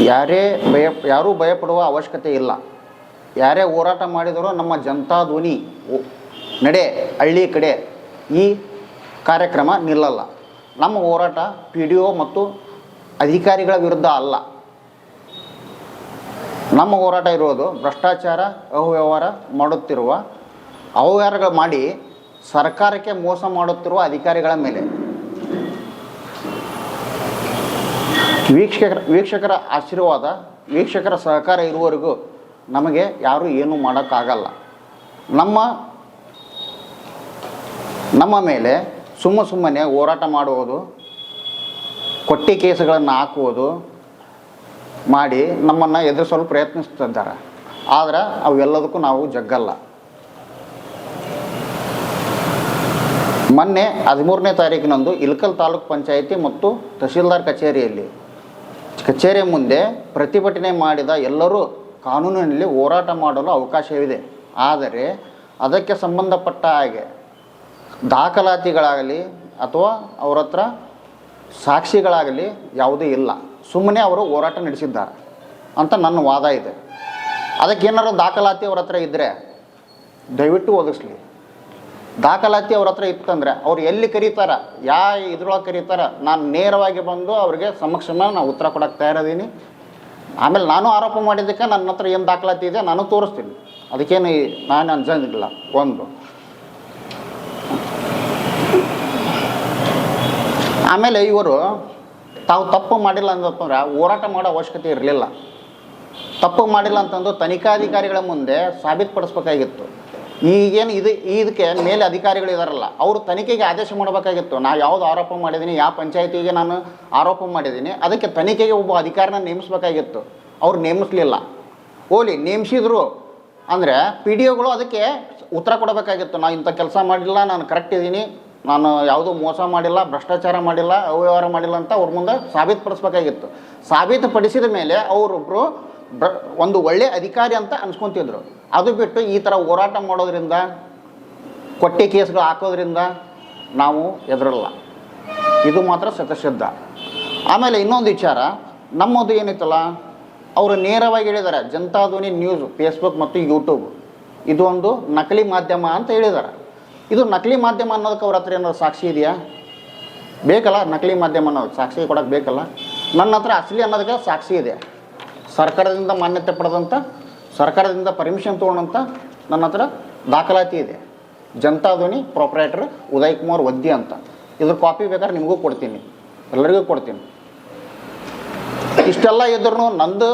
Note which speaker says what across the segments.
Speaker 1: ಯಾರೇ ಭಯ, ಯಾರೂ ಭಯಪಡುವ ಅವಶ್ಯಕತೆ ಇಲ್ಲ. ಯಾರೇ ಹೋರಾಟ ಮಾಡಿದರೂ ನಮ್ಮ ಜನತಾ ಧ್ವನಿ ನಡೆ, ಹಳ್ಳಿ ಕಡೆ ಈ ಕಾರ್ಯಕ್ರಮ ನಿಲ್ಲಲ್ಲ. ನಮ್ಮ ಹೋರಾಟ ಪಿ ಡಿ ಒ ಮತ್ತು ಅಧಿಕಾರಿಗಳ ವಿರುದ್ಧ ಅಲ್ಲ. ನಮ್ಮ ಹೋರಾಟ ಇರೋದು ಭ್ರಷ್ಟಾಚಾರ, ಅವ್ಯವಹಾರ ಮಾಡುತ್ತಿರುವ ಅವ್ಯವಹಾರಗಳು ಮಾಡಿ ಸರ್ಕಾರಕ್ಕೆ ಮೋಸ ಮಾಡುತ್ತಿರುವ ಅಧಿಕಾರಿಗಳ ಮೇಲೆ. ವೀಕ್ಷಕರ ವೀಕ್ಷಕರ ಆಶೀರ್ವಾದ, ವೀಕ್ಷಕರ ಸಹಕಾರ ಇರುವವರೆಗೂ ನಮಗೆ ಯಾರೂ ಏನೂ ಮಾಡೋಕ್ಕಾಗಲ್ಲ. ನಮ್ಮ ನಮ್ಮ ಮೇಲೆ ಸುಮ್ಮ ಸುಮ್ಮನೆ ಹೋರಾಟ ಮಾಡುವುದು, ಕೊಟ್ಟಿ ಕೇಸುಗಳನ್ನು ಹಾಕುವುದು ಮಾಡಿ ನಮ್ಮನ್ನು ಎದುರಿಸಲು ಪ್ರಯತ್ನಿಸ್ತಿದ್ದಾರೆ. ಆದರೆ ಅವೆಲ್ಲದಕ್ಕೂ ನಾವು ಜಗ್ಗಲ್ಲ. ಮೊನ್ನೆ ಹದಿಮೂರನೇ ತಾರೀಕಿನಂದು ಇಲ್ಕಲ್ ತಾಲೂಕ್ ಪಂಚಾಯಿತಿ ಮತ್ತು ತಹಶೀಲ್ದಾರ್ ಕಚೇರಿಯಲ್ಲಿ ಕಚೇರಿ ಮುಂದೆ ಪ್ರತಿಭಟನೆ ಮಾಡಿದ ಎಲ್ಲರೂ ಕಾನೂನಿನಲ್ಲಿ ಹೋರಾಟ ಮಾಡಲು ಅವಕಾಶವಿದೆ. ಆದರೆ ಅದಕ್ಕೆ ಸಂಬಂಧಪಟ್ಟ ಹಾಗೆ ದಾಖಲಾತಿಗಳಾಗಲಿ ಅಥವಾ ಅವರ ಹತ್ರ ಸಾಕ್ಷಿಗಳಾಗಲಿ ಯಾವುದೂ ಇಲ್ಲ. ಸುಮ್ಮನೆ ಅವರು ಹೋರಾಟ ನಡೆಸಿದ್ದಾರೆ ಅಂತ ನನ್ನ ವಾದ ಇದೆ. ಅದಕ್ಕೆ ಏನಾರು ದಾಖಲಾತಿ ಅವ್ರ ಹತ್ರ ಇದ್ದರೆ ದಯವಿಟ್ಟು ಒದಗಿಸ್ಲಿ. ದಾಖಲಾತಿ ಅವ್ರ ಹತ್ರ ಇತ್ತಂದ್ರೆ ಅವ್ರು ಎಲ್ಲಿ ಕರೀತಾರ ಯಾ ಇದ್ರೊಳಗೆ ಕರೀತಾರ, ನಾನು ನೇರವಾಗಿ ಬಂದು ಅವ್ರಿಗೆ ಸಮಕ್ಷಮ ನಾನು ಉತ್ತರ ಕೊಡಕ್ಕೆ ತಯಾರಿದ್ದೀನಿ ಆಮೇಲೆ ನಾನು ಆರೋಪ ಮಾಡಿದ್ದಕ್ಕೆ ನನ್ನ ಹತ್ರ ಏನು ದಾಖಲಾತಿ ಇದೆ ನಾನು ತೋರಿಸ್ತೀನಿ. ಅದಕ್ಕೇನು ನಾನು ಅಂಜಂಗಿಲ್ಲ ಒಂದು. ಆಮೇಲೆ ಇವರು ತಾವು ತಪ್ಪು ಮಾಡಿಲ್ಲ ಅಂತಂದ್ರೆ ಹೋರಾಟ ಮಾಡೋ ಅವಶ್ಯಕತೆ ಇರಲಿಲ್ಲ. ತಪ್ಪು ಮಾಡಿಲ್ಲ ಅಂತಂದು ತನಿಖಾಧಿಕಾರಿಗಳ ಮುಂದೆ ಸಾಬೀತುಪಡಿಸ್ಬೇಕಾಗಿತ್ತು. ಈಗೇನು ಇದು, ಇದಕ್ಕೆ ಮೇಲೆ ಅಧಿಕಾರಿಗಳು ಇದಾರಲ್ಲ, ಅವರು ತನಿಖೆಗೆ ಆದೇಶ ಮಾಡಬೇಕಾಗಿತ್ತು. ನಾ ಯಾವ್ದು ಆರೋಪ ಮಾಡಿದ್ದೀನಿ ಯಾವ ಪಂಚಾಯತಿಗೆ ನಾನು ಆರೋಪ ಮಾಡಿದ್ದೀನಿ ಅದಕ್ಕೆ ತನಿಖೆಗೆ ಒಬ್ಬ ಅಧಿಕಾರಿನ ನೇಮಿಸ್ಬೇಕಾಗಿತ್ತು. ಅವ್ರು ನೇಮಿಸ್ಲಿಲ್ಲ. ಓಲಿ ನೇಮಿಸಿದ್ರು. ಅಂದರೆ ಪಿ ಡಿ ಒಗಳು ಅದಕ್ಕೆ ಉತ್ತರ ಕೊಡಬೇಕಾಗಿತ್ತು. ನಾನು ಇಂಥ ಕೆಲಸ ಮಾಡಿಲ್ಲ, ನಾನು ಕರೆಕ್ಟ್ ಇದ್ದೀನಿ ನಾನು ಯಾವುದೂ ಮೋಸ ಮಾಡಿಲ್ಲ, ಭ್ರಷ್ಟಾಚಾರ ಮಾಡಿಲ್ಲ, ಅವ್ಯವಹಾರ ಮಾಡಿಲ್ಲ ಅಂತ ಅವ್ರ ಮುಂದೆ ಸಾಬೀತುಪಡಿಸ್ಬೇಕಾಗಿತ್ತು. ಸಾಬೀತುಪಡಿಸಿದ ಮೇಲೆ ಅವರೊಬ್ಬರು ಬ್ರ, ಒಂದು ಒಳ್ಳೆ ಅಧಿಕಾರಿ ಅಂತ ಅನ್ಸ್ಕೊತಿದ್ರು. ಅದು ಬಿಟ್ಟು ಈ ಥರ ಹೋರಾಟ ಮಾಡೋದ್ರಿಂದ, ಕೊಟ್ಟಿ ಕೇಸ್ಗಳು ಹಾಕೋದ್ರಿಂದ ನಾವು ಎದುರಲ್ಲ ಇದು ಮಾತ್ರ ಸತಶ್ರದ್ಧ ಆಮೇಲೆ ಇನ್ನೊಂದು ವಿಚಾರ, ನಮ್ಮದು ಏನಿತ್ತಲ್ಲ, ಅವರು ನೇರವಾಗಿ ಹೇಳಿದ್ದಾರೆ, ಜನತಾ ಧ್ವನಿ ನ್ಯೂಸ್ ಫೇಸ್ಬುಕ್ ಮತ್ತು ಯೂಟ್ಯೂಬ್ ಇದು ಒಂದು ನಕಲಿ ಮಾಧ್ಯಮ ಅಂತ ಹೇಳಿದ್ದಾರೆ. ಇದು ನಕಲಿ ಮಾಧ್ಯಮ ಅನ್ನೋದಕ್ಕೆ ಅವ್ರ ಹತ್ರ ಏನಾದ್ರು ಸಾಕ್ಷಿ ಇದೆಯಾ? ಬೇಕಲ್ಲ ನಕಲಿ ಮಾಧ್ಯಮ ಅನ್ನೋದು, ಸಾಕ್ಷಿ ಕೊಡೋಕ್ಕೆ ಬೇಕಲ್ಲ? ನನ್ನ ಹತ್ರ ಅಸಲಿ ಅನ್ನೋದಕ್ಕೆ ಸಾಕ್ಷಿ ಇದೆ. ಸರ್ಕಾರದಿಂದ ಮಾನ್ಯತೆ ಪಡೆದಂಥ ಸರ್ಕಾರದಿಂದ ಪರ್ಮಿಷನ್ ತೊಗೊಂಡಂಥ ನನ್ನ ಹತ್ರ ದಾಖಲಾತಿ ಇದೆ. ಜನತಾ ಧ್ವನಿ ಪ್ರೊಪ್ರೈಟರ್ ಉದಯ್ ಕುಮಾರ್ ವದ್ಯ ಅಂತ. ಇದ್ರ ಕಾಪಿ ಬೇಕಾದ್ರೆ ನಿಮಗೂ ಕೊಡ್ತೀನಿ. ಎಲ್ಲರಿಗೂ ಕೊಡ್ತೀನಿ. ಇಷ್ಟೆಲ್ಲ ಇದ್ರೂ ನಂದು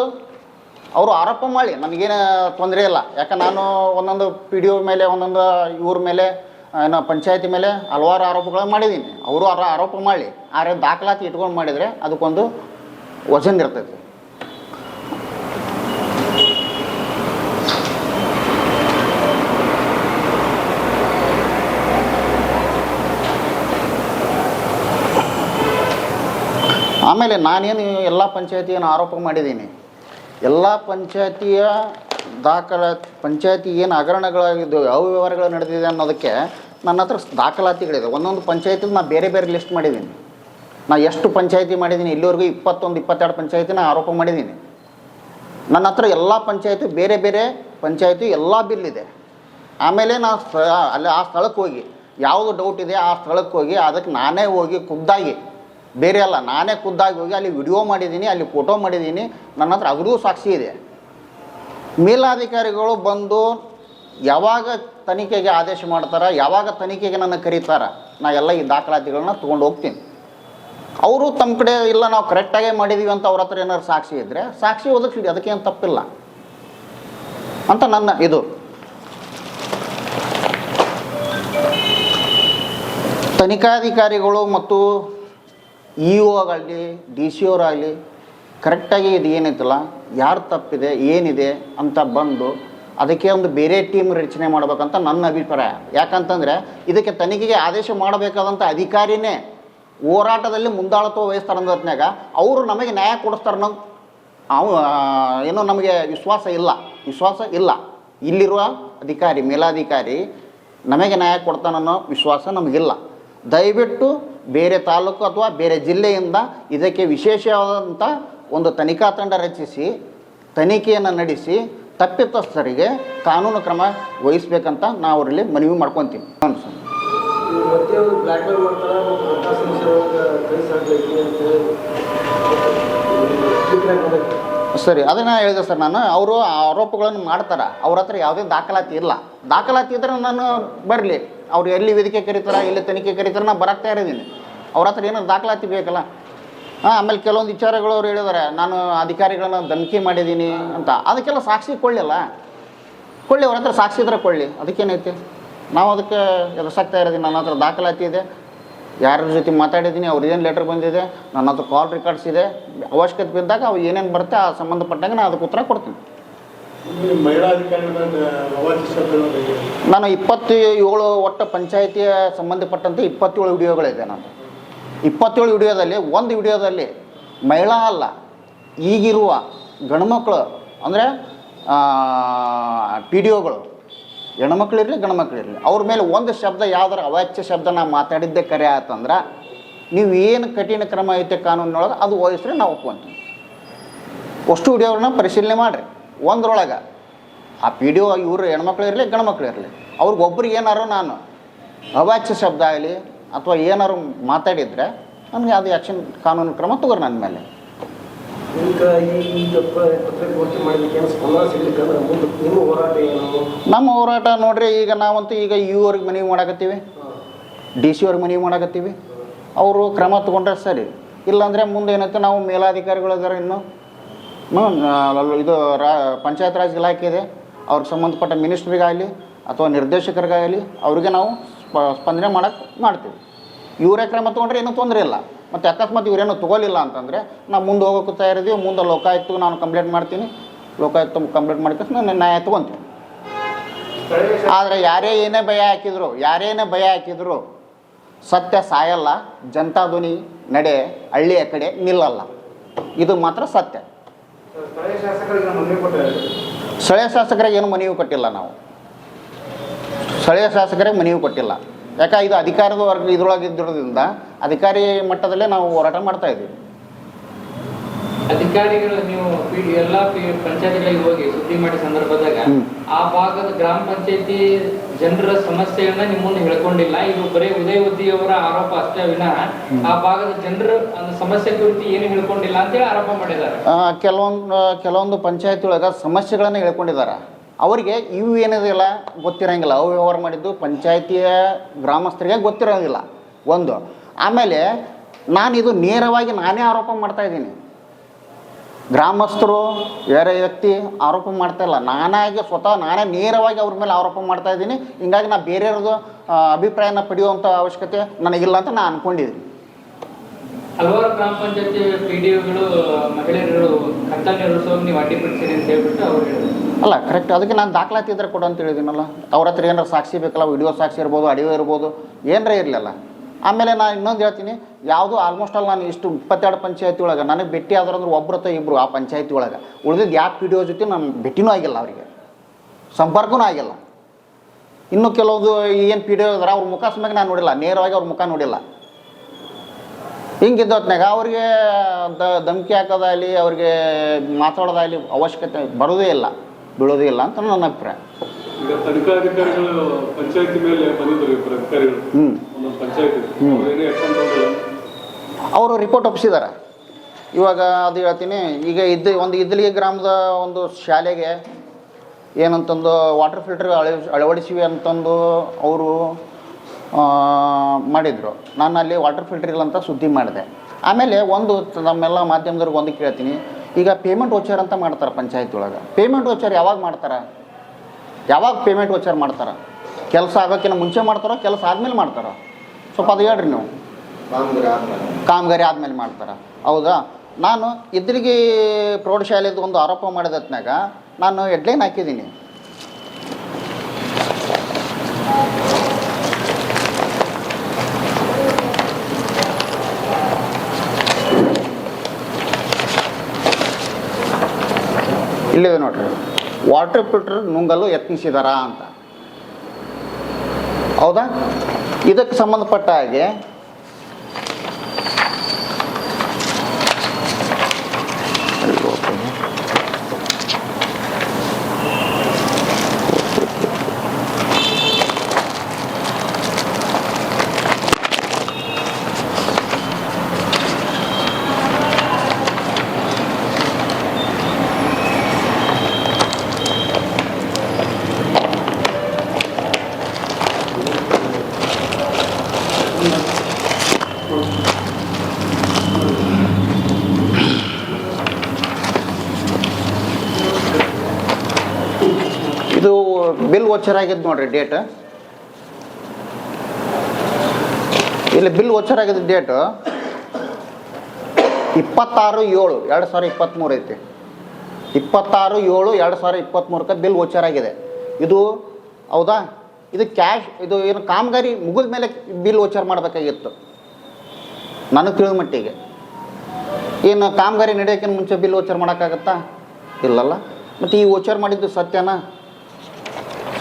Speaker 1: ಅವರು ಆರೋಪ ಮಾಡಿ ನನಗೇನು ತೊಂದರೆ ಇಲ್ಲ. ಯಾಕೆ ನಾನು ಒಂದೊಂದು ಪಿ ಡಿ ಒ ಮೇಲೆ, ಒಂದೊಂದು ಇವ್ರ ಮೇಲೆ, ಏನೋ ಪಂಚಾಯತಿ ಮೇಲೆ ಹಲವಾರು ಆರೋಪಗಳನ್ನು ಮಾಡಿದ್ದೀನಿ. ಅವರು ಆರ ಆರೋಪ ಮಾಡಿ, ಆದರೆ ದಾಖಲಾತಿ ಇಟ್ಕೊಂಡು ಮಾಡಿದರೆ ಅದಕ್ಕೊಂದು ವಜನ್ ಇರ್ತೈತಿ. ಆಮೇಲೆ ನಾನೇನು ಎಲ್ಲ ಪಂಚಾಯತಿಯನ್ನು ಆರೋಪ ಮಾಡಿದ್ದೀನಿ. ಎಲ್ಲ ಪಂಚಾಯತಿಯ ದಾಖಲಾ, ಪಂಚಾಯತಿ ಏನು ಹಗರಣಗಳಾಗಿದ್ದು, ಅವ್ಯವಹಾರಗಳು ನಡೆದಿದೆ ಅನ್ನೋದಕ್ಕೆ ನನ್ನ ಹತ್ರ ದಾಖಲಾತಿಗಳಿದೆ. ಒಂದೊಂದು ಪಂಚಾಯತಿಗೆ ನಾನು ಬೇರೆ ಬೇರೆ ಲಿಸ್ಟ್ ಮಾಡಿದ್ದೀನಿ. ನಾನು ಎಷ್ಟು ಪಂಚಾಯತಿ ಮಾಡಿದ್ದೀನಿ, ಇಲ್ಲಿವರೆಗೂ ಇಪ್ಪತ್ತೊಂದು, ಇಪ್ಪತ್ತೆರಡು ಪಂಚಾಯತಿನ ಆರೋಪ ಮಾಡಿದ್ದೀನಿ. ನನ್ನ ಹತ್ರ ಎಲ್ಲ ಪಂಚಾಯತಿ, ಬೇರೆ ಬೇರೆ ಪಂಚಾಯತಿ ಎಲ್ಲ ಬಿಲ್ ಇದೆ. ಆಮೇಲೆ ನಾನು ಅಲ್ಲಿ ಆ ಸ್ಥಳಕ್ಕೆ ಹೋಗಿ, ಯಾವುದು ಡೌಟ್ ಇದೆ ಆ ಸ್ಥಳಕ್ಕೆ ಹೋಗಿ, ಅದಕ್ಕೆ ನಾನೇ ಹೋಗಿ ಖುದ್ದಾಗಿ ಬೇರೆ ಅಲ್ಲ, ನಾನೇ ಖುದ್ದಾಗಿ ಹೋಗಿ ಅಲ್ಲಿ ವಿಡಿಯೋ ಮಾಡಿದ್ದೀನಿ, ಅಲ್ಲಿ ಫೋಟೋ ಮಾಡಿದ್ದೀನಿ, ನನ್ನ ಹತ್ರ ಅವ್ರಿಗೂ ಸಾಕ್ಷಿ ಇದೆ. ಮೇಲಾಧಿಕಾರಿಗಳು ಬಂದು ಯಾವಾಗ ತನಿಖೆಗೆ ಆದೇಶ ಮಾಡ್ತಾರೆ, ಯಾವಾಗ ತನಿಖೆಗೆ ನನ್ನ ಕರೀತಾರ, ನಾ ಎಲ್ಲ ಈ ದಾಖಲಾತಿಗಳನ್ನ ತೊಗೊಂಡು ಹೋಗ್ತೀನಿ. ಅವರು ತಮ್ಮ ಕಡೆ, ಇಲ್ಲ ನಾವು ಕರೆಕ್ಟಾಗೇ ಮಾಡಿದ್ದೀವಿ ಅಂತ ಅವ್ರ ಹತ್ರ ಏನಾದ್ರು ಸಾಕ್ಷಿ ಇದ್ದರೆ ಸಾಕ್ಷಿ ಒದಗಿಸಿಡಿ ಅದಕ್ಕೇನು ತಪ್ಪಿಲ್ಲ. ಅಂತ ನನ್ನ ಇದು. ತನಿಖಾಧಿಕಾರಿಗಳು ಮತ್ತು ಇ ಒಗಾಗಲಿ ಡಿ ಸಿ ಅವರಾಗಲಿ, ಕರೆಕ್ಟಾಗಿ ಇದು ಏನೈತಲ್ಲ ಯಾರು ತಪ್ಪಿದೆ, ಏನಿದೆ ಅಂತ ಬಂದು ಅದಕ್ಕೆ ಒಂದು ಬೇರೆ ಟೀಮ್ ರಚನೆ ಮಾಡ್ಬೇಕಂತ ನನ್ನ ಅಭಿಪ್ರಾಯ. ಯಾಕಂತಂದರೆ, ಇದಕ್ಕೆ ತನಿಖೆಗೆ ಆದೇಶ ಮಾಡಬೇಕಾದಂಥ ಅಧಿಕಾರಿನೇ ಹೋರಾಟದಲ್ಲಿ ಮುಂದಾಳತ್ವ ವಹಿಸ್ತಾರೆ ಹೊತ್ನ್ಯಾಗ, ಅವರು ನಮಗೆ ನ್ಯಾಯ ಕೊಡಿಸ್ತಾರೆ ಅನ್ನೋ, ಅವು, ಏನೋ ನಮಗೆ ವಿಶ್ವಾಸ ಇಲ್ಲ. ವಿಶ್ವಾಸ ಇಲ್ಲ. ಇಲ್ಲಿರುವ ಅಧಿಕಾರಿ, ಮೇಲಾಧಿಕಾರಿ ನಮಗೆ ನ್ಯಾಯ ಕೊಡ್ತಾನನ್ನೋ ವಿಶ್ವಾಸ ನಮಗಿಲ್ಲ. ದಯವಿಟ್ಟು ಬೇರೆ ತಾಲೂಕು ಅಥವಾ ಬೇರೆ ಜಿಲ್ಲೆಯಿಂದ ಇದಕ್ಕೆ ವಿಶೇಷವಾದಂಥ ಒಂದು ತನಿಖಾ ತಂಡ ರಚಿಸಿ, ತನಿಖೆಯನ್ನು ನಡೆಸಿ ತಪ್ಪಿತಸ್ಥರಿಗೆ ಕಾನೂನು ಕ್ರಮ ವಹಿಸ್ಬೇಕಂತ ನಾವು ಅವರಲ್ಲಿ ಮನವಿ ಮಾಡ್ಕೊತೀವಿ. ಹ್ಞೂ ಸರ್.
Speaker 2: ಮಾಡ್ತಾರೆ
Speaker 1: ಸರಿ ಅದನ್ನ ಹೇಳಿದೆ ಸರ್ ನಾನು, ಅವರು ಆರೋಪಗಳನ್ನು ಮಾಡ್ತಾರೆ. ಅವ್ರ ಹತ್ರ ಯಾವುದೇ ದಾಖಲಾತಿ ಇಲ್ಲ. ದಾಖಲಾತಿ ಇದ್ರೆ ನಾನು ಬರಲಿ. ಅವ್ರು ಎಲ್ಲಿ ವೇದಿಕೆ ಕರೀತಾರ, ಎಲ್ಲಿ ತನಿಖೆ ಕರೀತಾರ ನಾನು ಬರಾಕ್ತಾ ಇರೋದೀನಿ ಅವ್ರ ಹತ್ರ ಏನಾದ್ರು ದಾಖಲಾತಿ ಬೇಕಲ್ಲ? ಹಾಂ, ಆಮೇಲೆ ಕೆಲವೊಂದು ವಿಚಾರಗಳು ಅವ್ರು ಹೇಳಿದಾರೆ. ನಾನು ಅಧಿಕಾರಿಗಳನ್ನ ಧಮಕಿ ಮಾಡಿದ್ದೀನಿ ಅಂತ. ಅದಕ್ಕೆಲ್ಲ ಸಾಕ್ಷಿ ಕೊಳ್ಳಿಲ್ಲ ಕೊಳ್ಳಿ ಅವ್ರ ಹತ್ರ ಸಾಕ್ಷಿ ಇದ್ರೆ ಕೊಳ್ಳಿ ಅದಕ್ಕೇನೈತಿ? ನಾವು ಅದಕ್ಕೆ ಎದುರ್ಸಾಗ್ತಾ ಇರೋದೀನಿ ನನ್ನ ಹತ್ರ ದಾಖಲಾತಿ ಇದೆ. ಯಾರ ಜೊತೆ ಮಾತಾಡಿದ್ದೀನಿ ಅವ್ರು ಏನು ಲೆಟರ್ ಬಂದಿದೆ ನನ್ನ ಹತ್ರ ಕಾಲ್ ರೆಕಾರ್ಡ್ಸ್ ಇದೆ ಅವಶ್ಯಕತೆ ಬಿದ್ದಾಗ ಅವು ಏನೇನು ಬರುತ್ತೆ ಆ ಸಂಬಂಧಪಟ್ಟಂಗೆ ನಾನು ಅದಕ್ಕೆ ಉತ್ತರ ಕೊಡ್ತೀನಿ. ನಾನು ಇಪ್ಪತ್ತು ಏಳು ಒಟ್ಟು ಪಂಚಾಯಿತಿಯ ಸಂಬಂಧಪಟ್ಟಂತೆ ಇಪ್ಪತ್ತೇಳು ವಿಡಿಯೋಗಳಿದೆ ನಾನು. ಇಪ್ಪತ್ತೇಳು ವಿಡಿಯೋದಲ್ಲಿ ಒಂದು ವಿಡಿಯೋದಲ್ಲಿ ಮಹಿಳಾ ಅಲ್ಲ ಈಗಿರುವ ಗಂಡ್ಮಕ್ಳು ಅಂದರೆ ಪಿ ಡಿ ಒಗಳು ಹೆಣ್ಮಕ್ಳಿರಲಿ ಇರಲಿ ಅವ್ರ ಮೇಲೆ ಒಂದು ಶಬ್ದ, ಯಾವ್ದಾರ ಅವಾಚ್ಯ ಶಬ್ದ ನಾವು ಮಾತಾಡಿದ್ದೆ ಕರೆ ಆತಂದ್ರೆ ನೀವು ಏನು ಕಠಿಣ ಕ್ರಮ ಐತೆ ಕಾನೂನಿನೊಳಗೆ, ಅದು ವಹಿಸ್ರೆ ನಾವು ಒಪ್ಕೊಂತೀವಿ. ಅಷ್ಟು ವಿಡಿಯೋಗಳನ್ನ ಪರಿಶೀಲನೆ ಮಾಡಿರಿ. ಒಂದ್ರೊಳಗೆ, ಆ ಪಿ ಡಿ ಒ, ಇವರು ಹೆಣ್ಮಕ್ಳು ಇರಲಿ ಗಂಡ್ಮಕ್ಳು ಇರಲಿ ಅವ್ರಿಗೊಬ್ರಿಗೆ ಏನಾರು ನಾನು ಅವಾಚ್ಯ ಶಬ್ದ ಆಗಲಿ, ಅಥವಾ ಏನಾರು ಮಾತಾಡಿದರೆ, ನನಗೆ ಅದು ಆ್ಯಕ್ಷನ್ ಕಾನೂನು ಕ್ರಮ ತಗೋರಿ ನನ್ನ ಮೇಲೆ.
Speaker 2: ಈಗ ಈಗ ಮಾಡಲಿಕ್ಕೆ ಸ್ಪಂದನ ಮುಂದೆ ನಿಮ್ಮ ಹೋರಾಟ ಏನು?
Speaker 1: ನಮ್ಮ ಹೋರಾಟ ನೋಡ್ರಿ ಈಗ ನಾವಂತೂ ಈಗ ಯು ಅವ್ರಿಗೆ ಮನವಿ ಮಾಡಕತ್ತೀವಿ. ಡಿ ಸಿ ಅವ್ರಿಗೆ ಮನವಿ ಮಾಡಕತ್ತೀವಿ. ಅವರು ಕ್ರಮ ತಗೊಂಡ್ರೆ ಸರಿ. ಇಲ್ಲಾಂದರೆ ಮುಂದೆ ಏನೈತೆ ನಾವು ಮೇಲಾಧಿಕಾರಿಗಳು ಇದ್ದಾರೆ ಇನ್ನು. ಇದು ರಾ ಪಂಚಾಯತ್ ರಾಜ್ ಇಲಾಖೆ ಇದೆ. ಅವ್ರಿಗೆ ಸಂಬಂಧಪಟ್ಟ ಮಿನಿಸ್ಟ್ರಿಗಾಗಲಿ ಅಥವಾ ನಿರ್ದೇಶಕರಿಗಾಗಲಿ ಅವ್ರಿಗೆ ನಾವು ಸ್ಪ- ಸ್ಪಂದನೆ ಮಾಡಕ್ಕೆ ಮಾಡ್ತೀವಿ. ಇವರೇ ಕ್ರಮ ತೊಗೊಂಡ್ರೆ ಏನೂ ತೊಂದರೆ ಇಲ್ಲ. ಮತ್ತು ಅಕಸ್ಮಾತ್ ಇವರೇನು ತೊಗೊಲಿಲ್ಲ ಅಂತಂದರೆ ನಾವು ಮುಂದೆ ಹೋಗೋಕ್ಕೂ ತಯಾರಿದ್ದೀವಿ ಮುಂದೆ ಲೋಕಾಯುಕ್ತಗೂ ನಾನು ಕಂಪ್ಲೇಂಟ್ ಮಾಡ್ತೀನಿ. ಲೋಕಾಯುಕ್ತ ಕಂಪ್ಲೇಂಟ್ ಮಾಡಿದ ನಾನು ನ್ಯಾಯ ತೊಗೊತೀನಿ ಆದರೆ ಯಾರೇ ಏನೇ ಭಯ ಹಾಕಿದ್ರು, ಯಾರೇನೇ ಭಯ ಹಾಕಿದ್ರು, ಸತ್ಯ ಸಾಯಲ್ಲ, ಜನತಾ ಧ್ವನಿ ನಡೆ, ಹಳ್ಳಿಯ ಕಡೆ ನಿಲ್ಲಲ್ಲ. ಇದು ಮಾತ್ರ ಸತ್ಯ.
Speaker 2: ಸ್ಥಳೀಯ ಶಾಸಕರಿಗೆ
Speaker 1: ಏನು ಮನವಿ ಕೊಟ್ಟಿಲ್ಲ ನಾವು. ಸ್ಥಳೀಯ ಶಾಸಕರಿಗೆ ಮನವಿ ಕೊಟ್ಟಿಲ್ಲ. ಯಾಕೆ, ಇದು ಅಧಿಕಾರದ ವರ್ಗ ಇದ್ರೊಳಗೆ ಇದ್ದಿರೋದ್ರಿಂದ ಅಧಿಕಾರಿ ಮಟ್ಟದಲ್ಲೇ ನಾವು ಹೋರಾಟ ಮಾಡ್ತಾ ಇದ್ದೀವಿ.
Speaker 3: ಅಧಿಕಾರಿಗಳು ನೀವು ಎಲ್ಲಾ ಪಂಚಾಯತಿಗಳಿಗೆ ಹೋಗಿ ಸುದ್ದಿ ಮಾಡಿ ಸಂದರ್ಭದಾಗ ಆ ಭಾಗದ ಗ್ರಾಮ ಪಂಚಾಯತಿ ಜನರ ಸಮಸ್ಯೆಗಳನ್ನ ನಿಮ್ಮನ್ನು ಹೇಳ್ಕೊಂಡಿಲ್ಲ. ಇದು ಬರೀ ಉದಯ ಅವರ ಆರೋಪ ಅಷ್ಟೇ ವಿನಃ ಆ ಭಾಗದ ಜನರ ಸಮಸ್ಯೆ ಕುರಿತು ಏನು ಹೇಳ್ಕೊಂಡಿಲ್ಲ ಅಂತೇಳಿ ಆರೋಪ ಮಾಡಿದ್ದಾರೆ.
Speaker 1: ಕೆಲವೊಂದು ಕೆಲವೊಂದು ಪಂಚಾಯತಿ ಒಳಗೆ ಸಮಸ್ಯೆಗಳನ್ನು ಹೇಳ್ಕೊಂಡಿದ್ದಾರೆ. ಅವರಿಗೆ ಇವು ಏನಿದೆಯಲ್ಲ ಗೊತ್ತಿರಂಗಿಲ್ಲ. ಅವು ವ್ಯವಹಾರ ಮಾಡಿದ್ದು ಪಂಚಾಯತಿಯ ಗ್ರಾಮಸ್ಥರಿಗೆ ಗೊತ್ತಿರಂಗಿಲ್ಲ. ಒಂದು ಆಮೇಲೆ ನಾನು ಇದು ನೇರವಾಗಿ ನಾನೇ ಆರೋಪ ಮಾಡ್ತಾ ಇದ್ದೀನಿ. ಗ್ರಾಮಸ್ಥರು ಬೇರೆ ವ್ಯಕ್ತಿ ಆರೋಪ ಮಾಡ್ತಾ ಇಲ್ಲ. ನಾನಾಗಿ ಸ್ವತಃ ನಾನೇ ನೇರವಾಗಿ ಅವ್ರ ಮೇಲೆ ಆರೋಪ ಮಾಡ್ತಾ ಇದ್ದೀನಿ. ಹಿಂಗಾಗಿ ನಾನು ಬೇರೆಯವ್ರದ್ದು ಅಭಿಪ್ರಾಯನ ಪಡೆಯುವಂಥ ಅವಶ್ಯಕತೆ ನನಗಿಲ್ಲ ಅಂತ ನಾನು ಅಂದ್ಕೊಂಡಿದ್ದೀನಿ
Speaker 3: ಹಲವಾರು ಗ್ರಾಮ ಪಂಚಾಯತಿ ಪಿಡಿಒಗಳು ಮಹಿಳೆಯರು ಕರ್ತವ್ಯ ನಿರ್ವಹಿಸುವಾಗ ನೀವು ಅಡ್ಡಿಪಡಿಸಿರಿ ಅಂತ ಹೇಳ್ಬಿಟ್ಟು ಅವ್ರು ಹೇಳಿದ್ರು.
Speaker 1: ಅಲ್ಲ ಕರೆಕ್ಟ್ ಅದಕ್ಕೆ ನಾನು ದಾಖಲಾತಿ ಇದ್ರೆ ಕೊಡು ಅಂತ ಹೇಳಿದ್ದೀನಲ್ಲ. ಅವ್ರ ಹತ್ರ ಏನಾರು ಸಾಕ್ಷಿ ಬೇಕಲ್ಲ ವಿಡಿಯೋ ಸಾಕ್ಷಿ ಇರ್ಬೋದು ಆಡಿಯೋ ಇರ್ಬೋದು ಏನರ ಇರಲಿಲ್ಲ. ಆಮೇಲೆ ನಾನು ಇನ್ನೊಂದು ಹೇಳ್ತೀನಿ, ಯಾವುದು ಆಲ್ಮೋಸ್ಟ್ ಆಲ್ ನಾನು ಇಷ್ಟು ಇಪ್ಪತ್ತೆರಡು ಪಂಚಾಯತಿ ಒಳಗೆ, ನನಗೆ ಭೇಟಿ ಆದ್ರಂದ್ರೆ ಒಬ್ಬರು ಅಥವಾ ಇಬ್ಬರು ಆ ಪಂಚಾಯತಿ ಒಳಗೆ. ಉಳಿದಿದ್ದು ಯಾವ ಪಿ ಡಿ ಒ ಜೊತೆ ನಾನು ಭೇಟಿನೂ ಆಗಿಲ್ಲ ಅವರಿಗೆ. ಸಂಪರ್ಕನೂ ಆಗಿಲ್ಲ. ಇನ್ನು ಕೆಲವೊಂದು ಏನು ಪಿ ಡಿ ಒ ಇದಾರೆ ಅವ್ರ ಮುಖ ಸಮಯಕ್ಕೆ ನಾನು ನೋಡಿಲ್ಲ, ನೇರವಾಗಿ ಅವ್ರ ಮುಖ ನೋಡಿಲ್ಲ. ಹಿಂಗಿದ್ದ ಹೊತ್ನಾಗ ಅವ್ರಿಗೆ ದ, ಧಮಕಿ ಹಾಕೋದಾಗಲಿ, ಅವ್ರಿಗೆ ಮಾತಾಡೋದಾಗಲಿ ಅವಶ್ಯಕತೆ ಬರೋದೇ ಇಲ್ಲ. ಬೀಳೋದೇ ಇಲ್ಲ ಅಂತ ನನ್ನ ಅಭಿಪ್ರಾಯ.
Speaker 4: ಈಗ ತನಿಖಾಧಿಕಾರಿಗಳು ಪಂಚಾಯತಿ ಮೇಲೆ ಬಂದಿದ್ರು ಇಬ್ಬರು ಅಧಿಕಾರಿಗಳು.
Speaker 1: ಹ್ಞೂ
Speaker 4: ಒಂದೊಂದು ಪಂಚಾಯತಿ.
Speaker 1: ಹ್ಮ್.
Speaker 4: ಏನೇ ಆಕ್ಷನ್ ತಗೊಂಡಿಲ್ಲ
Speaker 1: ಅವರು ರಿಪೋರ್ಟ್ ಒಪ್ಪಿಸಿದ್ದಾರೆ. ಇವಾಗ ಅದು ಹೇಳ್ತೀನಿ ಈಗ ಇದ್ದ ಒಂದು ಇದ್ದಲಿಗೆ ಗ್ರಾಮದ ಒಂದು ಶಾಲೆಗೆ ಏನಂತಂದು ವಾಟರ್ ಫಿಲ್ಟರ್ ಅಳ ಅಳವಡಿಸಿವಿ ಅಂತಂದು ಅವರು ಮಾಡಿದರು. ನಾನು ಅಲ್ಲಿ ವಾಟರ್ ಫಿಲ್ಟರ್ ಇಲ್ಲ ಅಂತ ಸುದ್ದಿ ಮಾಡಿದೆ. ಆಮೇಲೆ ಒಂದು ನಮ್ಮೆಲ್ಲ ಮಾಧ್ಯಮದವ್ರಿಗೆ ಒಂದು ಕೇಳ್ತೀನಿ ಈಗ ಪೇಮೆಂಟ್ ವೋಚರ್ ಅಂತ ಮಾಡ್ತಾರೆ ಪಂಚಾಯತ್ ಒಳಗೆ. ಪೇಮೆಂಟ್ ವೋಚರ್ ಯಾವಾಗ ಮಾಡ್ತಾರೆ? ಯಾವಾಗ ಪೇಮೆಂಟ್ ವೋಚರ್ ಮಾಡ್ತಾರೆ? ಕೆಲಸ ಆಗೋಕ್ಕಿಂತ ಮುಂಚೆ ಮಾಡ್ತಾರೋ ಕೆಲಸ ಆದಮೇಲೆ ಮಾಡ್ತಾರೋ? ಸ್ವಲ್ಪ ಅದು ಹೇಳ್ರಿ ನೀವು. ಕಾಮಗಾರಿ ಆದ್ಮೇಲೆ. ಮಾಡ್ತಾರೆ. ಹೌದಾ? ನಾನು ಇದ್ರಿಗೆ ಪ್ರೌಢಶಾಲೆದು ಒಂದು ಆರೋಪ ಮಾಡಿದತ್ನಾಗ ನಾನು ಎಡ್ಲೈನ್ ಹಾಕಿದ್ದೀನಿ. ಇಲ್ಲಿದೆ ನೋಡ್ರಿ. ವಾಟರ್ ಫಿಲ್ಟರ್ ನುಂಗಲು ಯತ್ನಿಸಿದಾರಾ ಅಂತ. ಹೌದಾ? ಇದಕ್ಕೆ ಸಂಬಂಧಪಟ್ಟ ಹಾಗೆ ಬಿಲ್ ಆಗಿದ್ದು ನೋಡ್ರಿ ಡೇಟ್ ಇಲ್ಲಿ ಬಿಲ್ ಆಗಿದ್ದ ಡೇಟ್ ಇಪ್ಪತ್ತಾರು ಏಳು, ಎರಡು ಸಾವಿರ ಇಪ್ಪತ್ತ್ಮೂರು ಐತಿ. ಇಪ್ಪತ್ತಾರು ಏಳು, ಎರಡು ಸಾವಿರ ಇಪ್ಪತ್ತ್ಮೂರಕ್ಕೆ ಬಿಲ್ ಆಗಿದೆ ಇದು ಹೌದಾ? ಇದು ಕ್ಯಾಶ್ ಇದು ಏನು ಕಾಮಗಾರಿ ಮುಗಿದ ಮೇಲೆ ಬಿಲ್ ವೋಚರ್ ಮಾಡಬೇಕಾಗಿತ್ತು. ನನಗೆ ತಿಳಿದ ಮಟ್ಟಿಗೆ. ಏನು ಕಾಮಗಾರಿ ನಡೆಯೋಕ್ಕಿಂತ ಮುಂಚೆ ಬಿಲ್ ವೋಚರ್ ಮಾಡೋಕ್ಕಾಗತ್ತಾ? ಇಲ್ಲಲ್ಲ. ಮತ್ತು ಈ ವೋಚರ್ ಮಾಡಿದ್ದು ಸತ್ಯನಾ?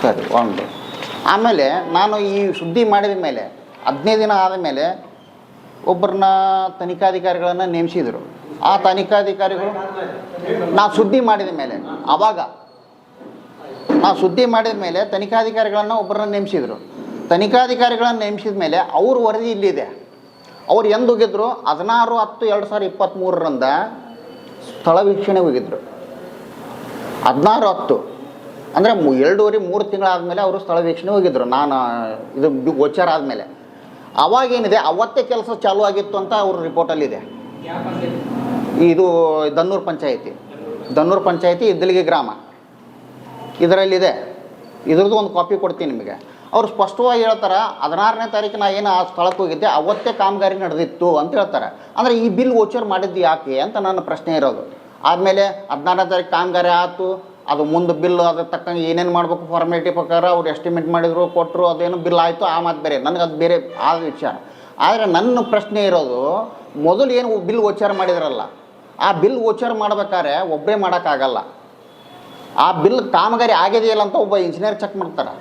Speaker 1: ಸರಿ ಒಂದು ಆಮೇಲೆ ನಾನು ಈ ಸುದ್ದಿ ಮಾಡಿದ ಮೇಲೆ, ಹದಿನೈದು ದಿನ ಆದ ಮೇಲೆ ಒಬ್ಬರನ್ನ ತನಿಖಾಧಿಕಾರಿಗಳನ್ನು ನೇಮಿಸಿದರು. ಆ ತನಿಖಾಧಿಕಾರಿಗಳು ನಾ ಸುದ್ದಿ ಮಾಡಿದ ಮೇಲೆ, ಆವಾಗ ನಾ ಸುದ್ದಿ ಮಾಡಿದ ಮೇಲೆ ತನಿಖಾಧಿಕಾರಿಗಳನ್ನು ಒಬ್ಬರನ್ನ ನೇಮಿಸಿದರು. ತನಿಖಾಧಿಕಾರಿಗಳನ್ನು ನೇಮಿಸಿದ ಮೇಲೆ ಅವ್ರ ವರದಿ ಇಲ್ಲಿದೆ. ಅವ್ರು ಎಂದು ಹೋಗಿದ್ರು? ಹದಿನಾರು ಹತ್ತು ಎರಡು ಸಾವಿರ ಇಪ್ಪತ್ತ್ಮೂರರಿಂದ ಸ್ಥಳ ವೀಕ್ಷಣೆ ಹೋಗಿದ್ರು. ಹದಿನಾರು ಹತ್ತು. ಅಂದರೆ ಎರಡೂವರೆ, ಮೂರು ತಿಂಗಳಾದಮೇಲೆ ಅವರು ಸ್ಥಳ ವೀಕ್ಷಣೆ ಹೋಗಿದ್ರು. ನಾನು ಇದು ಗೋಚರ ಆದಮೇಲೆ. ಅವಾಗೇನಿದೆ ಅವತ್ತೇ ಕೆಲಸ ಚಾಲೂ ಆಗಿತ್ತು ಅಂತ ಅವ್ರ ರಿಪೋರ್ಟಲ್ಲಿದೆ ಇದು ದನ್ನೂರು ಪಂಚಾಯಿತಿ. ದನ್ನೂರು ಪಂಚಾಯಿತಿ ಇದ್ದಲಿಗೆ ಗ್ರಾಮ. ಇದರಲ್ಲಿದೆ. ಇದ್ರದ್ದು ಒಂದು ಕಾಪಿ ಕೊಡ್ತೀನಿ ನಿಮಗೆ. ಅವ್ರು ಸ್ಪಷ್ಟವಾಗಿ ಹೇಳ್ತಾರೆ, ಹದಿನಾರನೇ ತಾರೀಕು ನಾ ಏನು ಆ ಸ್ಥಳಕ್ಕೆ ಹೋಗಿದ್ದೆ, ಅವತ್ತೇ ಕಾಮಗಾರಿ ನಡೆದಿತ್ತು ಅಂತ ಹೇಳ್ತಾರೆ. ಅಂದರೆ ಈ ಬಿಲ್ ವೋಚರ್ ಮಾಡಿದ್ದು ಯಾಕೆ ಅಂತ ನನ್ನ ಪ್ರಶ್ನೆ ಇರೋದು. ಆದಮೇಲೆ ಹದಿನಾರನೇ ತಾರೀಕು ಕಾಮಗಾರಿ ಆಯ್ತು ಅದು ಮುಂದೆ ಬಿಲ್ ಅದ್ರ ತಕ್ಕಂಗೆ ಏನೇನು ಮಾಡಬೇಕು ಫಾರ್ಮಾಲಿಟಿ ಪ್ರಕಾರ ಅವ್ರು ಎಸ್ಟಿಮೇಟ್ ಮಾಡಿದ್ರು ಕೊಟ್ಟರು ಅದೇನು ಬಿಲ್ ಆಯಿತು, ಆ ಮಾತು ಬೇರೆ. ನನಗೆ ಅದು ಬೇರೆ ಆದ ವಿಚಾರ. ಆದರೆ ನನ್ನ ಪ್ರಶ್ನೆ ಇರೋದು, ಮೊದಲು ಏನು ಬಿಲ್ ವೋಚರ್ ಮಾಡಿದ್ರಲ್ಲ, ಆ ಬಿಲ್ ವೋಚರ್ ಮಾಡ್ಬೇಕಾದ್ರೆ ಒಬ್ಬರೇ ಮಾಡೋಕ್ಕಾಗಲ್ಲ. ಆ ಬಿಲ್ ಕಾಮಗಾರಿ ಆಗಿದೆಯಲ್ಲ ಅಂತ ಒಬ್ಬ ಇಂಜಿನಿಯರ್ ಚೆಕ್ ಮಾಡ್ತಾರೆ.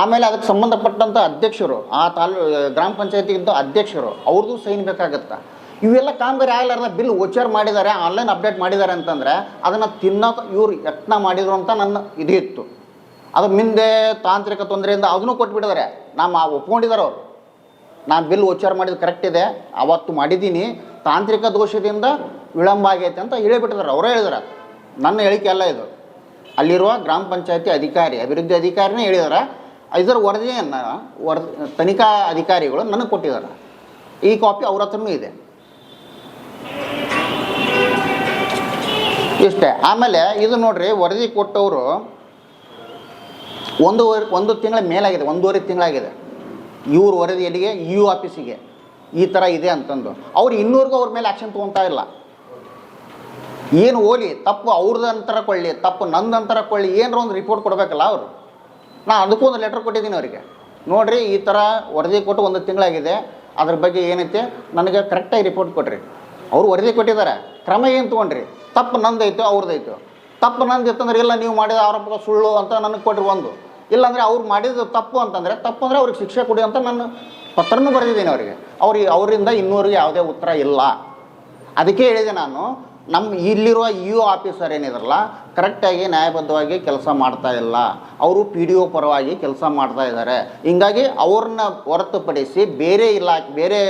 Speaker 1: ಆಮೇಲೆ ಅದಕ್ಕೆ ಸಂಬಂಧಪಟ್ಟಂಥ ಅಧ್ಯಕ್ಷರು, ಆ ತಾಲೂ, ಗ್ರಾಮ ಪಂಚಾಯತಿಗಿಂತ ಅಧ್ಯಕ್ಷರು ಅವ್ರದ್ದು ಸೈನ್ ಬೇಕಾಗತ್ತೆ? ಇವೆಲ್ಲ ಕಾಮಗಾರಿ ಆಗಲಾರ್ದ ಬಿಲ್ ಓಚರ್ ಮಾಡಿದ್ದಾರೆ ಆನ್ಲೈನ್ ಅಪ್ಡೇಟ್ ಮಾಡಿದ್ದಾರೆ ಅಂತಂದರೆ ಅದನ್ನು ತಿನ್ನೋಕೆ ಇವ್ರು ಯತ್ನ ಮಾಡಿದ್ರು ಅಂತ ನನ್ನ ಇದು ಇತ್ತು. ಅದು ಮುಂದೆ ತಾಂತ್ರಿಕ ತೊಂದರೆಯಿಂದ ಅದನ್ನು ಕೊಟ್ಬಿಟ್ಟಿದ್ದಾರೆ ನಮ್ಮ ಒಪ್ಕೊಂಡಿದ್ದಾರೆ ಅವರು. ನಾನು ಬಿಲ್ ಓಚಾರ ಮಾಡಿದ್ದು ಕರೆಕ್ಟ್ ಇದೆ, ಅವತ್ತು ಮಾಡಿದ್ದೀನಿ ತಾಂತ್ರಿಕ ದೋಷದಿಂದ ವಿಳಂಬ ಆಗೈತೆ ಅಂತ ಹೇಳಿಬಿಟ್ಟಿದ್ದಾರೆ ಅವರೇ ಹೇಳಿದಾರೆ. ನನ್ನ ಹೇಳಿಕೆ ಅಲ್ಲ ಇದು. ಅಲ್ಲಿರುವ ಗ್ರಾಮ ಪಂಚಾಯತಿ ಅಧಿಕಾರಿ, ಅಭಿವೃದ್ಧಿ ಅಧಿಕಾರಿನೇ ಹೇಳಿದಾರೆ. ಇದರ ವರದಿಯನ್ನು ವರದಿ ತನಿಖಾ ಅಧಿಕಾರಿಗಳು ನನಗೆ ಕೊಟ್ಟಿದ್ದಾರೆ ಈ ಕಾಪಿ ಅವ್ರ ಹತ್ರನೂ ಇದೆ. ಇಷ್ಟೇ. ಆಮೇಲೆ ಇದು ನೋಡ್ರಿ, ವರದಿ ಕೊಟ್ಟವರು ಒಂದೂವರೆ ಒಂದು ತಿಂಗಳ ಮೇಲಾಗಿದೆ, ಒಂದೂವರೆ ತಿಂಗಳಾಗಿದೆ. ಇವ್ರ ವರದಿ ಎಲ್ಲಿಗೆ ಯು ಆಫೀಸಿಗೆ ಈ ಥರ ಇದೆ ಅಂತಂದು. ಅವ್ರು ಇನ್ನೂರಿಗೂ ಅವ್ರ ಮೇಲೆ ಆ್ಯಕ್ಷನ್ ತೊಗೊತಾ ಇಲ್ಲ. ಏನು ಓಲಿ, ತಪ್ಪು ಅವ್ರದ್ದು ಅಂತರ ಕೊಳ್ಳಿ ತಪ್ಪು ನಂದು ಅಂತರ ಕೊಳ್ಳಿ ಏನರ ಒಂದು ರಿಪೋರ್ಟ್ ಕೊಡಬೇಕಲ್ಲ ಅವರು. ನಾನು ಅದಕ್ಕೂ ಒಂದು ಲೆಟ್ರ್ ಕೊಟ್ಟಿದ್ದೀನಿ ಅವರಿಗೆ. ನೋಡಿರಿ, ಈ ಥರ ವರದಿ ಕೊಟ್ಟು ಒಂದು ತಿಂಗಳಾಗಿದೆ. ಅದ್ರ ಬಗ್ಗೆ ಏನೈತೆ? ನನಗೆ ಕರೆಕ್ಟಾಗಿ ರಿಪೋರ್ಟ್ ಕೊಡ್ರಿ. ಅವ್ರು ವರದಿ ಕೊಟ್ಟಿದ್ದಾರೆ. ಕ್ರಮ ಏನು ತೊಗೊಂಡ್ರಿ? ತಪ್ಪು ನಂದೈತು ಅವ್ರದ್ದೈತು ತಪ್ಪು ನಂದು ಇತ್ತಂದ್ರೆ ಇಲ್ಲ, ನೀವು ಮಾಡಿದ ಆರೋಪ ಸುಳ್ಳು ಅಂತ ನನಗೆ ಕೊಟ್ಟರು ಒಂದು. ಇಲ್ಲಾಂದರೆ ಅವ್ರು ಮಾಡಿದ ತಪ್ಪು ಅಂತಂದರೆ, ತಪ್ಪು ಅಂದರೆ ಅವ್ರಿಗೆ ಶಿಕ್ಷೆ ಕೊಡಿ ಅಂತ ನಾನು ಪತ್ರನೂ ಬರೆದಿದ್ದೀನಿ ಅವರಿಗೆ. ಅವ್ರಿಗೆ ಅವರಿಂದ ಇನ್ನೂರಿಗೆ ಯಾವುದೇ ಉತ್ತರ ಇಲ್ಲ. ಅದಕ್ಕೆ ಹೇಳಿದೆ ನಾನು ನಮ್ಮ ಇಲ್ಲಿರುವ ಇ ಯು ಆಫೀಸರ್ ಏನಿದ್ರಲ್ಲ ಕರೆಕ್ಟಾಗಿ ನ್ಯಾಯಬದ್ಧವಾಗಿ ಕೆಲಸ ಮಾಡ್ತಾ ಇಲ್ಲ. ಅವರು ಪಿ ಡಿ ಒ ಪರವಾಗಿ ಕೆಲಸ ಮಾಡ್ತಾ ಇದ್ದಾರೆ. ಹಿಂಗಾಗಿ ಅವ್ರನ್ನ ಹೊರತುಪಡಿಸಿ ಬೇರೆ ಇಲಾಖೆ, ಬೇರೆ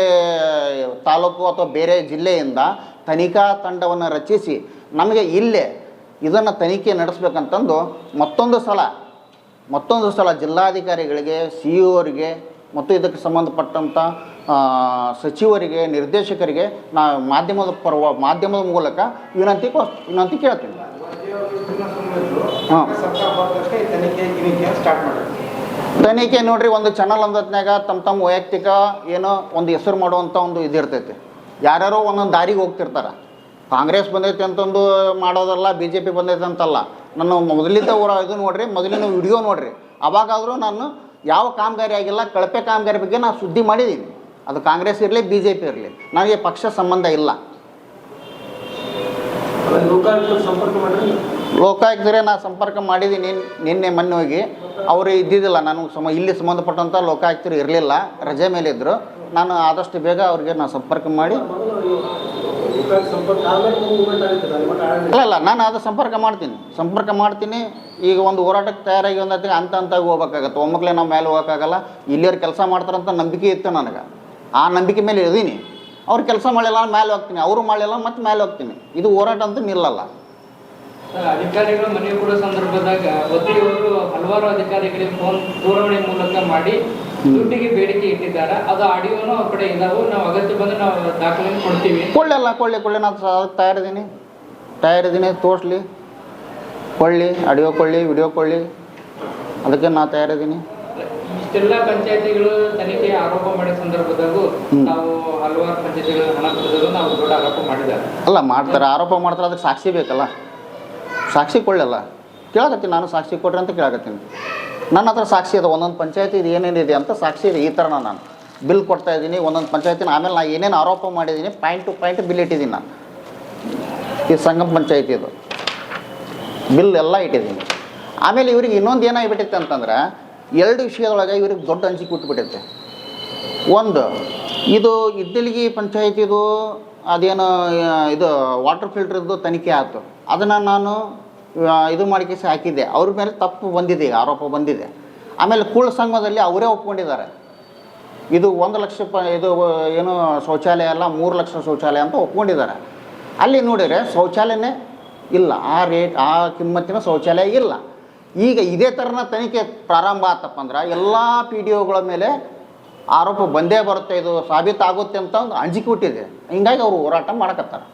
Speaker 1: ತಾಲೂಕು ಅಥವಾ ಬೇರೆ ಜಿಲ್ಲೆಯಿಂದ ತನಿಖಾ ತಂಡವನ್ನು ರಚಿಸಿ ನಮಗೆ ಇಲ್ಲೇ ಇದನ್ನು ತನಿಖೆ ನಡೆಸ್ಬೇಕಂತಂದು ಮತ್ತೊಂದು ಸಲ ಮತ್ತೊಂದು ಸಲ ಜಿಲ್ಲಾಧಿಕಾರಿಗಳಿಗೆ, ಸಿ ಅವರಿಗೆ ಮತ್ತು ಇದಕ್ಕೆ ಸಂಬಂಧಪಟ್ಟಂಥ ಸಚಿವರಿಗೆ, ನಿರ್ದೇಶಕರಿಗೆ ನಾ ಮಾಧ್ಯಮದ ಪರವ, ಮಾಧ್ಯಮದ ಮೂಲಕ ವಿನಂತಿ ಕೋ, ವಿನಂತಿ ಕೇಳ್ತೀನಿ. ಹಾಂ. ತನಿಖೆ ನೋಡ್ರಿ, ಒಂದು ಚಾನಲ್ ಅಂದತ್ನಾಗ ತಮ್ಮ ತಮ್ಮ ವೈಯಕ್ತಿಕ ಏನೋ ಒಂದು ಹೆಸರು ಮಾಡುವಂಥ ಒಂದು ಇದಿರ್ತೈತಿ ಯಾರ್ಯಾರೋ ಒಂದೊಂದು ದಾರಿಗೆ ಹೋಗ್ತಿರ್ತಾರೆ. ಕಾಂಗ್ರೆಸ್ ಬಂದೈತೆ ಅಂತಂದು ಮಾಡೋದಲ್ಲ ಬಿ ಜೆ ಪಿ ಬಂದೈತೆ ಅಂತಲ್ಲ. ನನ್ನ ಮೊದಲಿದ್ದ ಊರ ಇದು ನೋಡ್ರಿ, ಮೊದಲಿನ ವಿಡಿಯೋ ನೋಡ್ರಿ. ಅವಾಗಾದರೂ ನಾನು ಯಾವ ಕಾಮಗಾರಿ ಆಗಿಲ್ಲ, ಕಳಪೆ ಕಾಮಗಾರಿ ಬಗ್ಗೆ ನಾನು ಸುದ್ದಿ ಮಾಡಿದ್ದೀನಿ ಅದು ಕಾಂಗ್ರೆಸ್ ಇರಲಿ ಬಿ ಜೆ ಪಿ ಇರಲಿ. ನನಗೆ ಪಕ್ಷ ಸಂಬಂಧ ಇಲ್ಲ.
Speaker 2: ಲೋಕಾಯುಕ್ತರು ಸಂಪರ್ಕ ಮಾಡ್ರಿ
Speaker 1: ಲೋಕಾಯುಕ್ತರೇ ನಾ ಸಂಪರ್ಕ ಮಾಡಿದ್ದೀನಿ ನಿನ್ನೆ ಮೊನ್ನೆ ಹೋಗಿ. ಅವರು ಇದ್ದಿದ್ದಿಲ್ಲ ನಾನು ಸಮ ಇಲ್ಲಿ ಸಂಬಂಧಪಟ್ಟಂಥ ಲೋಕಾಯುಕ್ತರು ಇರಲಿಲ್ಲ. ರಜೆ ಮೇಲೆ ಇದ್ದರು ನಾನು ಆದಷ್ಟು ಬೇಗ ಅವ್ರಿಗೆ ನಾನು ಸಂಪರ್ಕ ಮಾಡಿ.
Speaker 2: ಅಲ್ಲಿ
Speaker 1: ಇಲ್ಲ ನಾನು ಅದು ಸಂಪರ್ಕ ಮಾಡ್ತೀನಿ. ಸಂಪರ್ಕ ಮಾಡ್ತೀನಿ. ಈಗ ಒಂದು ಹೋರಾಟಕ್ಕೆ ತಯಾರಾಗಿ ಒಂದು ಅಂತ ಹಂತ ಹಂತಾಗಿ ಹೋಗ್ಬೇಕಾಗತ್ತೆ. ಒಮ್ಮಕ್ಲೆ ನಾವು ಮೇಲೆ ಹೋಗೋಕ್ಕಾಗಲ್ಲ. ಇಲ್ಲಿಯವ್ರು ಕೆಲಸ ಮಾಡ್ತಾರಂತ ನಂಬಿಕೆ ಇತ್ತು ನನಗೆ. ಆ ನಂಬಿಕೆ ಮೇಲೆ ಇದ್ದೀನಿ ಅವ್ರು ಕೆಲಸ ಮಾಡಲಿಲ್ಲ ಮೇಲೆ ಹೋಗ್ತೀನಿ. ಅವರು ಮಾಡಲಿಲ್ಲ ಮತ್ತೆ ಮೇಲೆ ಹೋಗ್ತೀನಿ. ಇದು ಹೋರಾಟ ಅಂತ ನಿಲ್ಲಲ್ಲ.
Speaker 3: ಅಧಿಕಾರಿಗಳ ಮನೆ ಕೂಡ ಸಂದರ್ಭದಾಗ ಒತ್ತಿಯವರು ಹಲವಾರು ಅಧಿಕಾರಿಗಳಿಗೆ ಫೋನ್ ದೂರವಾಣಿ ಮೂಲಕ ಮಾಡಿ ದುಡ್ಡಿಗೆ ಬೇಡಿಕೆ ಇಟ್ಟಿದ್ದಾರೆ. ಅದು ಆಡಿಯೋನು ಆ ಕಡೆ ಇದಾವು ನಾವು ಅಗತ್ಯ ಬಂದ್ರೆ ನಾವು ದಾಖಲೆ ಕೊಡ್ತೀವಿ.
Speaker 1: ಕೊಳ್ಳೆಲ್ಲ ಕೊಳ್ಳಿ ಕೊಳ್ಳಿ ನಾನು ತಯಾರಿದ್ದೀನಿ ತಯಾರಿದ್ದೀನಿ ತೋರಿಸ್ಲಿ. ಕೊಳ್ಳಿ ಆಡಿಯೋ ಕೊಳ್ಳಿ ವಿಡಿಯೋ ಕೊಳ್ಳಿ ಅದಕ್ಕೆ ನಾ ತಯಾರಿದ್ದೀನಿ
Speaker 3: ಇಷ್ಟೆಲ್ಲ ಪಂಚಾಯತಿಗಳು ತನಿಖೆ ಆರೋಪ ಮಾಡಿದ
Speaker 1: ಸಂದರ್ಭದಲ್ಲೂ
Speaker 3: ನಾವು ಹಲವಾರು ಪಂಚಾಯತಿಗಳು ಹಣ ಕೊಡೋದು ನಾವು ದೊಡ್ಡ ಆರೋಪ ಮಾಡಿದ್ದಾರೆ.
Speaker 1: ಅಲ್ಲ ಮಾಡ್ತಾರೆ ಆರೋಪ ಮಾಡ್ತಾರೆ ಅದಕ್ಕೆ ಸಾಕ್ಷಿ ಬೇಕಲ್ಲ? ಸಾಕ್ಷಿ ಕೊಳ್ಳಲ್ಲ ಕೇಳಕತ್ತೀನಿ ನಾನು ಸಾಕ್ಷಿ ಕೊಡ್ರಿ ಅಂತ ಕೇಳಕತ್ತೀನಿ. ನನ್ನ ಹತ್ರ ಸಾಕ್ಷಿ ಅದ ಒಂದೊಂದು ಪಂಚಾಯತಿ ಇದು ಏನೇನಿದೆ ಅಂತ ಸಾಕ್ಷಿ ಇದೆ ಈ ಥರನ ನಾನು. ಬಿಲ್ ಕೊಡ್ತಾ ಇದ್ದೀನಿ ಒಂದೊಂದು ಪಂಚಾಯತಿನ ಆಮೇಲೆ ನಾನು ಏನೇನು ಆರೋಪ ಮಾಡಿದ್ದೀನಿ ಪಾಯಿಂಟ್ ಟು ಪಾಯಿಂಟ್ ಬಿಲ್ ಇಟ್ಟಿದ್ದೀನಿ ನಾನು. ಈ ಸಂಗಮ ಪಂಚಾಯತಿ ಇದು. ಬಿಲ್ ಎಲ್ಲ ಇಟ್ಟಿದ್ದೀನಿ. ಆಮೇಲೆ ಇವ್ರಿಗೆ ಇನ್ನೊಂದು ಏನಾಗಿಬಿಟ್ಟಿತ್ತು ಅಂತಂದ್ರೆ ಎರಡು ವಿಷಯದೊಳಗೆ ಇವ್ರಿಗೆ ದೊಡ್ಡ ಅಂಜಿಕೆ ಹುಟ್ಟುಬಿಟ್ಟೈತೆ ಒಂದು, ಇದು ಇದ್ದಲಿಗಿ ಪಂಚಾಯತಿದು ಅದೇನು ಇದು ವಾಟರ್ ಫಿಲ್ಟ್ರದ್ದು ತನಿಖೆ ಆಯಿತು. ಅದನ್ನು ನಾನು ಇದು ಮಾಡಿಕೆ ಹಾಕಿದ್ದೆ. ಅವ್ರ ಮೇಲೆ ತಪ್ಪು ಬಂದಿದೆ ಈಗ, ಆರೋಪ ಬಂದಿದೆ. ಆಮೇಲೆ ಕೂಳ ಸಂಘದಲ್ಲಿ ಅವರೇ ಒಪ್ಕೊಂಡಿದ್ದಾರೆ. ಇದು ಒಂದು ಲಕ್ಷ ಇದು ಏನು ಶೌಚಾಲಯ ಅಲ್ಲ, ಮೂರು ಲಕ್ಷ ಶೌಚಾಲಯ ಅಂತ ಒಪ್ಕೊಂಡಿದ್ದಾರೆ. ಅಲ್ಲಿ ನೋಡಿದರೆ ಶೌಚಾಲಯನೇ ಇಲ್ಲ. ಆ ರೇಟ್, ಆ ಕಿಮ್ಮತ್ತಿನ ಶೌಚಾಲಯ ಇಲ್ಲ. ಈಗ ಇದೇ ಥರನ ತನಿಖೆ ಪ್ರಾರಂಭ ಆತಪ್ಪ ಅಂದ್ರೆ ಎಲ್ಲ ಪಿ ಡಿ ಒಗಳ ಮೇಲೆ ಆರೋಪ ಬಂದೇ ಬರುತ್ತೆ, ಇದು ಸಾಬೀತಾಗುತ್ತೆ ಅಂತ ಒಂದು ಅಂಜಿಕೆ ಹುಟ್ಟಿದೆ. ಹಿಂಗಾಗಿ ಅವರು ಹೋರಾಟ ಮಾಡಕತ್ತಾರೆ.